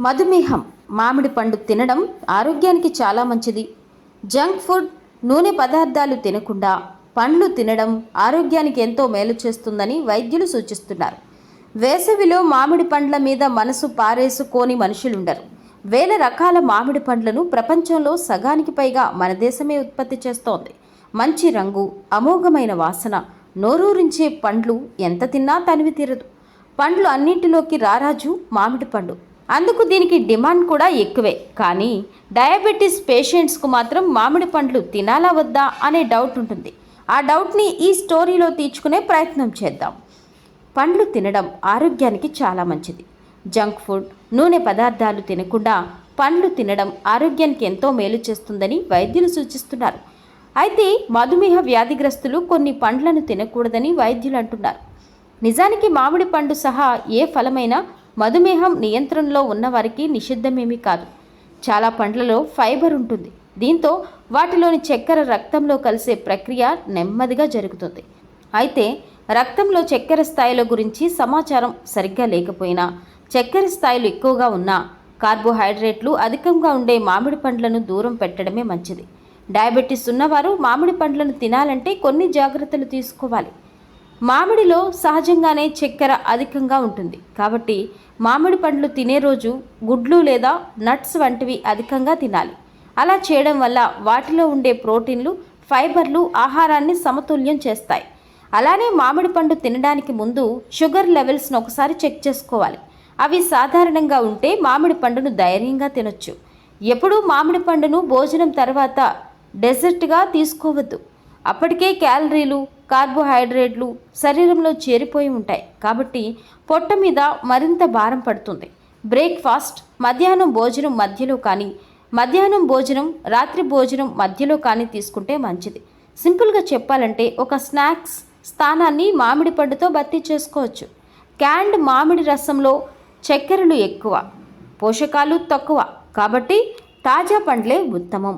మధుమేహం మామిడి పండు తినడం ఆరోగ్యానికి చాలా మంచిది. జంక్ ఫుడ్ నూనె పదార్థాలు తినకుండా పండ్లు తినడం ఆరోగ్యానికి ఎంతో మేలు చేస్తుందని వైద్యులు సూచిస్తున్నారు. వేసవిలో మామిడి పండ్ల మీద మనసు పారేసుకోని మనుషులుండరు. వేల రకాల మామిడి పండ్లను ప్రపంచంలో సగానికి పైగా మన దేశమే ఉత్పత్తి చేస్తోంది. మంచి రంగు అమోఘమైన వాసన నోరూరించే పండ్లు ఎంత తిన్నా తనివి తీరదు. పండ్లు అన్నింటిలోకి రారాజు మామిడి పండు. అందుకు దీనికి డిమాండ్ కూడా ఎక్కువే. కానీ డయాబెటీస్ పేషెంట్స్కు మాత్రం మామిడి పండ్లు తినాలా వద్దా అనే డౌట్ ఉంటుంది. ఆ డౌట్ని ఈ స్టోరీలో తీర్చుకునే ప్రయత్నం చేద్దాం. పండ్లు తినడం ఆరోగ్యానికి చాలా మంచిది. జంక్ ఫుడ్ నూనె పదార్థాలు తినకుండా పండ్లు తినడం ఆరోగ్యానికి ఎంతో మేలు చేస్తుందని వైద్యులు సూచిస్తున్నారు. అయితే మధుమేహ వ్యాధిగ్రస్తులు కొన్ని పండ్లను తినకూడదని వైద్యులు అంటున్నారు. నిజానికి మామిడి పండు సహా ఏ ఫలమైనా మధుమేహం నియంత్రణలో ఉన్నవారికి నిషిద్ధమేమీ కాదు. చాలా పండ్లలో ఫైబర్ ఉంటుంది. దీంతో వాటిలోని చక్కెర రక్తంలో కలిసే ప్రక్రియ నెమ్మదిగా జరుగుతుంది. అయితే రక్తంలో చక్కెర స్థాయిల గురించి సమాచారం సరిగ్గా లేకపోయినా చక్కెర స్థాయిలు ఎక్కువగా ఉన్నా కార్బోహైడ్రేట్లు అధికంగా ఉండే మామిడి పండ్లను దూరం పెట్టడమే మంచిది. డయాబెటీస్ ఉన్నవారు మామిడి పండ్లను తినాలంటే కొన్ని జాగ్రత్తలు తీసుకోవాలి. మామిడిలో సహజంగానే చక్కెర అధికంగా ఉంటుంది. కాబట్టి మామిడి పండ్లు తినే రోజు గుడ్లు లేదా నట్స్ వంటివి అధికంగా తినాలి. అలా చేయడం వల్ల వాటిలో ఉండే ప్రోటీన్లు ఫైబర్లు ఆహారాన్ని సమతుల్యం చేస్తాయి. అలానే మామిడి పండు తినడానికి ముందు షుగర్ లెవెల్స్ను ఒకసారి చెక్ చేసుకోవాలి. అవి సాధారణంగా ఉంటే మామిడి పండును ధైర్యంగా తినొచ్చు. ఎప్పుడూ మామిడి పండును భోజనం తర్వాత డెజర్ట్గా తీసుకోవద్దు. అప్పటికే క్యాలరీలు కార్బోహైడ్రేట్లు శరీరంలో చేరిపోయి ఉంటాయి. కాబట్టి పొట్ట మీద మరింత భారం పడుతుంది. బ్రేక్ఫాస్ట్ మధ్యాహ్నం భోజనం మధ్యలో కానీ మధ్యాహ్నం భోజనం రాత్రి భోజనం మధ్యలో కానీ తీసుకుంటే మంచిది. సింపుల్గా చెప్పాలంటే ఒక స్నాక్స్ స్థానాన్ని మామిడి పండుతో భర్తీ చేసుకోవచ్చు. క్యాండ్ మామిడి రసంలో చక్కెరలు ఎక్కువ పోషకాలు తక్కువ. కాబట్టి తాజా పండ్లే ఉత్తమం.